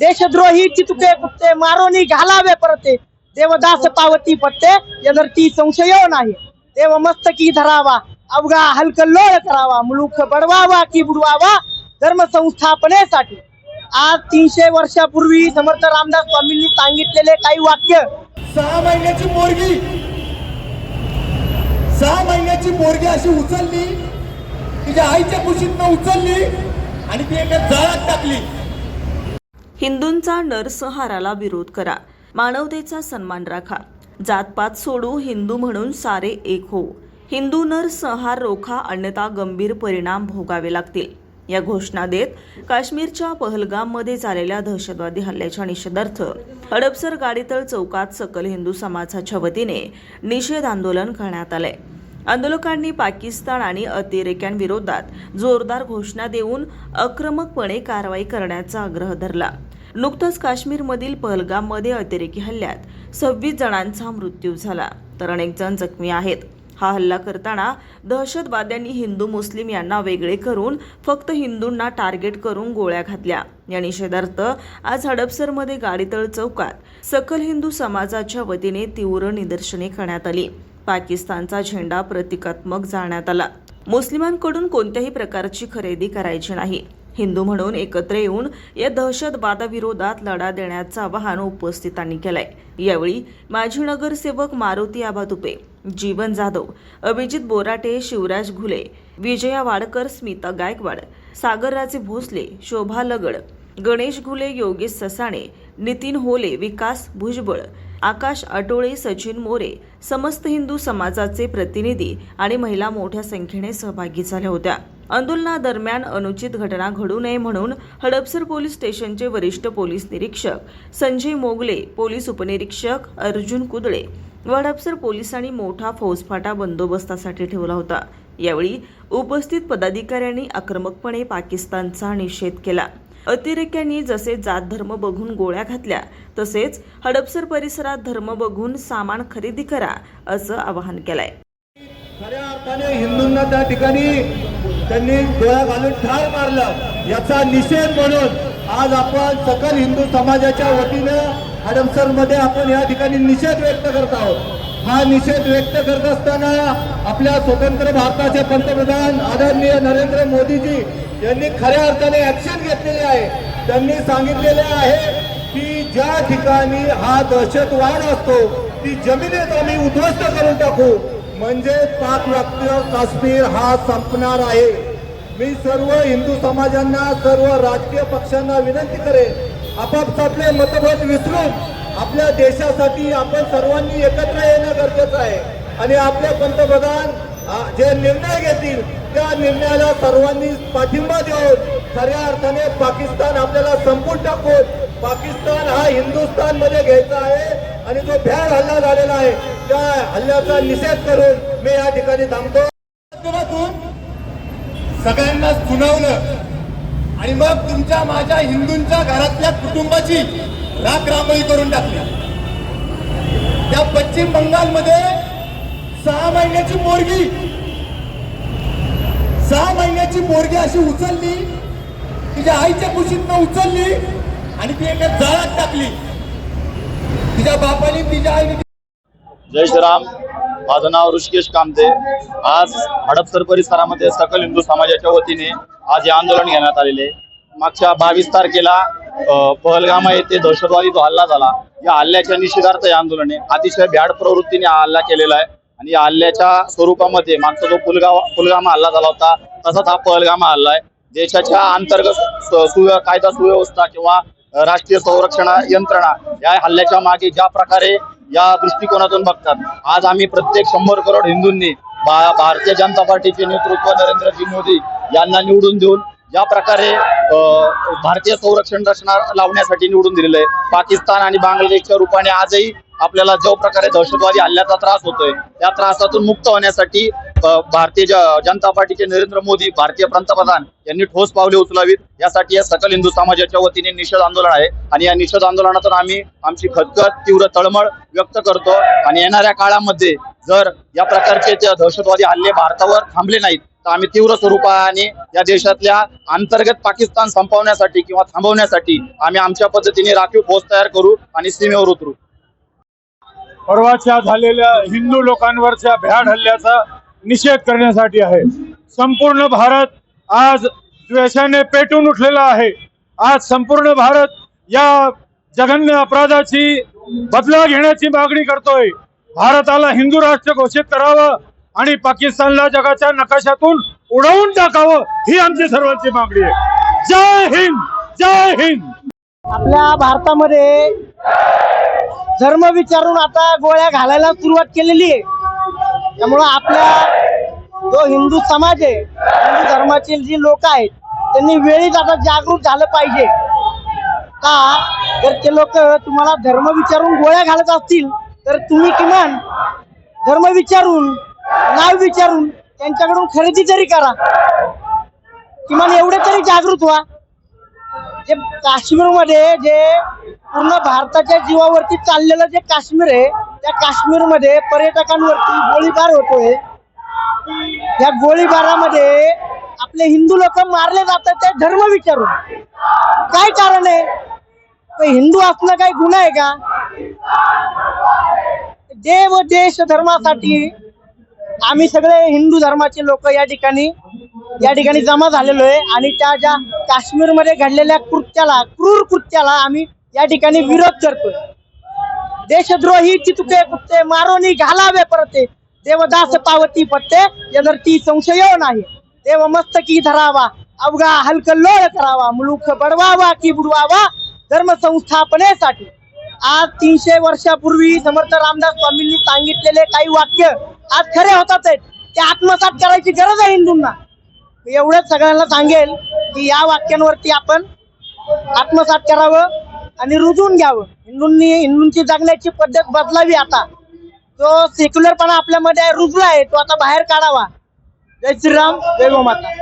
देशद्रोही चितुके गुप्ते मारोनी घालावे परते. देवदास पावती पट्टे यदरती संशय नाही. देव मस्तकी धरावा अवघा हलकल्लोळ करावा मुलूक बडवावा की बुडवावा धर्म संस्थापनेसाठी. आज तीनशे वर्षापूर्वी समर्थ रामदास स्वामींनी सांगितलेले काही वाक्य. सहा महिन्याची पोरगी. सहा महिन्याची पोरगी अशी उचलली. तिच्या आईच्या कुशीतनं उचलली आणि ती एका जाळात टाकली. हिंदूंचा नरसंहाराला विरोध करा. मानवतेचा सन्मान राखा. जातपात सोडू हिंदू म्हणून सारे एक हो. हिंदू नरसंहार रोखा अन्यथा गंभीर परिणाम भोगावे लागतील. या घोषणा देत काश्मीरच्या पहलगाममध्ये झालेल्या दहशतवादी हल्ल्याच्या निषेधार्थ हडपसर गाडीतळ चौकात सकल हिंदू समाजाच्या वतीने निषेध आंदोलन करण्यात आलंय. आंदोलकांनी पाकिस्तान आणि अतिरेक्यांविरोधात जोरदार घोषणा देऊन आक्रमकपणे कारवाई करण्याचा आग्रह धरला. नुकतंच काश्मीरमधील पहलगाममध्ये अतिरेकी हल्ल्यात सव्वीस जणांचा मृत्यू झाला तर अनेक जण जखमी आहेत. हा हल्ला करताना दहशतवाद्यांनी हिंदू मुस्लिम यांना वेगळे करून फक्त हिंदूंना टार्गेट करून गोळ्या घातल्या. या निषेधार्थ आज हडपसरमध्ये गाडीतळ चौकात सकल हिंदू समाजाच्या वतीने तीव्र निदर्शने करण्यात आली. पाकिस्तानचा झेंडा प्रतिकात्मक जाळण्यात आला. मुस्लिमांकडून कोणत्याही प्रकारची खरेदी करायची नाही. हिंदू म्हणून एकत्र येऊन या दहशतवादाविरोधात लढा देण्याचं आवाहन उपस्थितांनी केलंय. यावेळी माजी नगरसेवक मारुती आबा तुपे जीवन जाधव अभिजित बोराटे शिवराज घुले विजया वाडकर स्मिता गायकवाड सागरराजे भोसले शोभा लगड गणेश घुले योगेश ससाणे नितीन होले विकास भुजबळ आकाश अटोळे सचिन मोरे समस्त हिंदू समाजाचे प्रतिनिधी आणि महिला मोठ्या संख्येने सहभागी झाल्या होत्या. आंदोलनादरम्यान अनुचित घटना घडू नये म्हणून हडपसर पोलीस स्टेशनचे वरिष्ठ पोलीस निरीक्षक संजय मोगले पोलीस उपनिरीक्षक अर्जुन कुदळे व हडपसर पोलिसांनी मोठा फौजफाटा बंदोबस्तासाठी ठेवला होता. यावेळी उपस्थित पदाधिकाऱ्यांनी आक्रमकपणे पाकिस्तानचा निषेध केला. अतिरेक्यांनी जसे जात धर्म बघून गोळ्या घातल्या तसेच हडपसर परिसरात धर्म बघून सामान खरेदी करा असं आवाहन केलंय. खऱ्या अर्थाने हिंदूंना त्या ठिकाणी त्यांनी गोळ्या घालून ठार मारलं. याचा निषेध म्हणून आज आपण सकल हिंदू समाजाच्या वतीनं हडपसरमध्ये आपण या ठिकाणी निषेध व्यक्त करत आहोत. हा निषेध व्यक्त करत असताना आपल्या स्वतंत्र भारताचे पंतप्रधान आदरणीय नरेंद्र मोदीजी यांनी खऱ्या अर्थाने ऍक्शन घेतलेली आहे. त्यांनी सांगितलेले आहे की ज्या ठिकाणी हा दहशतवाद असतो ती जमिनीत आम्ही उद्ध्वस्त करून टाकू. म्हणजे पाक व्याप्त काश्मीर हा संपणार आहे. मी सर्व हिंदू समाजांना सर्व राजकीय पक्षांना विनंती करेन आपापसातले मतभेद विसरून आपल्या देशासाठी आपण सर्वांनी एकत्र येणं गरजेचं आहे. आणि आपले पंतप्रधान जे निर्णय घेतील त्या निर्णयाला सर्वांनी पाठिंबा देऊन खऱ्या अर्थाने पाकिस्तान आपल्याला संपून टाकून पाकिस्तान हा हिंदुस्थानमध्ये घ्यायचा आहे आणि जो भ्याड हल्ला झालेला आहे त्या हल्ल्याचा निषेध करून मी या ठिकाणी थांबतो. माध्यमातून सगळ्यांना सुनावलं. आणि मग तुमच्या माझ्या हिंदूंच्या घरातल्या कुटुंबाची राख रांगोळी करून टाकली त्या पश्चिम बंगालमध्ये सहा महिन्याची पोरगी. सहा महिन्याची पोरगी अशी उचलली. तिच्या आईच्या कुशीतनं उचलली आणि ती एका जाळात टाकली. तिच्या बापाने तिच्या आईने जय श्रीराम माझं नाव ऋषिकेश कामते. आज हडपसर परिसरामध्ये सकल हिंदू समाजाच्या वतीने आज हे आंदोलन घेण्यात आलेले मागच्या बावीस तारखेला पहलगामा येथे दहशतवादी जो हल्ला झाला या हल्ल्याच्या निषेधार्थ या आंदोलन अतिशय भ्याड प्रवृत्तीने हा हल्ला केलेला आहे. आणि या हल्ल्याच्या स्वरूपामध्ये मागचा जो पुलगावा पुलगामा हल्ला झाला होता तसाच हा पहलगामा हल्ला आहे. देशाच्या अंतर्गत सुव्य कायदा सुव्यवस्था किंवा राष्ट्रीय संरक्षण यंत्रणा या हल्ल्याच्या मागे ज्या प्रकारे या दृष्टिकोनातून बघतात आज आम्ही प्रत्येक शंभर करोड हिंदूंनी भारतीय जनता पार्टीचे नेतृत्व नरेंद्रजी मोदी यांना निवडून देऊन ज्या प्रकारे भारतीय संरक्षण रचना लावण्यासाठी निवडून दिलेलं आहे. पाकिस्तान आणि बांगलादेशच्या रूपाने आजही आपल्याला जो प्रकारे दहशतवादी हल्ल्याचा त्रास होतोय त्या त्रासातून मुक्त होण्यासाठी भारतीय ज- जनता पार्टीचे नरेंद्र मोदी भारतीय पंतप्रधान यांनी ठोस पावले उचलावीत. यासाठी या सकल हिंदू समाजाच्या वतीने निषेध आंदोलन आहे. आणि या निषेध आंदोलनातून आम्ही आमची खदखद तीव्र तळमळ व्यक्त करतो. आणि येणाऱ्या काळामध्ये जर या प्रकारचे दहशतवादी हल्ले भारतावर थांबले नाहीत तर आम्ही तीव्र स्वरूपाने या देशातल्या अंतर्गत पाकिस्तान संपवण्यासाठी किंवा थांबवण्यासाठी आम्ही आमच्या पद्धतीने राखीव फौज तयार करू आणि सीमेवर उतरू. परवाच्या झालेल्या हिंदू लोकांवरच्या भ्याड हल्ल्याचा निषेध करण्यासाठी आहे. संपूर्ण भारत आज द्वेषाने पेटून उठलेला आहे. आज संपूर्ण भारत या जघन्य अपराधाची बदला घेण्याची मागणी करतोय. भारताला हिंदू राष्ट्र घोषित करावं आणि पाकिस्तानला जगाच्या नकाशातून उडवून टाकावं ही आमची सर्वांची मागणी आहे. जय हिंद जय हिंद. आपल्या भारतामध्ये धर्म विचारून आता गोळ्या घालायला सुरुवात केलेली आहे. त्यामुळं आपल्या जो हिंदू समाज आहे हिंदू धर्माचे जी लोक आहेत त्यांनी वेळीच आता जागरूक झालं पाहिजे. का? जर ते लोक तुम्हाला धर्म विचारून गोळ्या घालत असतील तर तुम्ही किमान धर्म विचारून नाव विचारून त्यांच्याकडून खरेदी तरी करा. किमान एवढे तरी जागृत व्हा. जे काश्मीरमध्ये जे पूर्ण भारताच्या जीवावरती चाललेलं जे काश्मीर आहे त्या काश्मीरमध्ये पर्यटकांवरती गोळीबार होतोय. या गोळीबारामध्ये आपले हिंदू लोक मारले जातात ते धर्म विचारून. काय कारण आहे? हिंदू असणं काही गुन्हा आहे का? देव देश धर्मासाठी आम्ही सगळे हिंदू धर्माचे लोक या ठिकाणी या ठिकाणी जमा झालेलो आहे आणि त्या ज्या काश्मीरमध्ये घडलेल्या कृत्याला क्रूर कृत्याला आम्ही या ठिकाणी विरोध करतोय. देशद्रोही चितुके कुत्ते मारोनी घालावे परते. देवदास पावती पत्ते यदरती संशय नाही. देव मस्तकी धरावा अवघा हलकल्लोळ करावा मुलूक बडवावा की बुडवावा धर्म संस्थापनेसाठी आज तीनशे वर्षापूर्वी समर्थ रामदास स्वामींनी सांगितलेले काही वाक्य आज खरे होतात आहेत. ते आत्मसात करायची गरज आहे हिंदूंना. एवढंच सगळ्यांना सांगेल की या वाक्यांवरती आपण आत्मसात करावं आणि रुजून घ्यावं. हिंदूंनी हिंदूंची जगण्याची पद्धत बदलावी आता. तो सेक्युलरपणा आपल्यामध्ये रुजला आहे तो आता बाहेर काढावा. जय श्रीराम जय गोमाता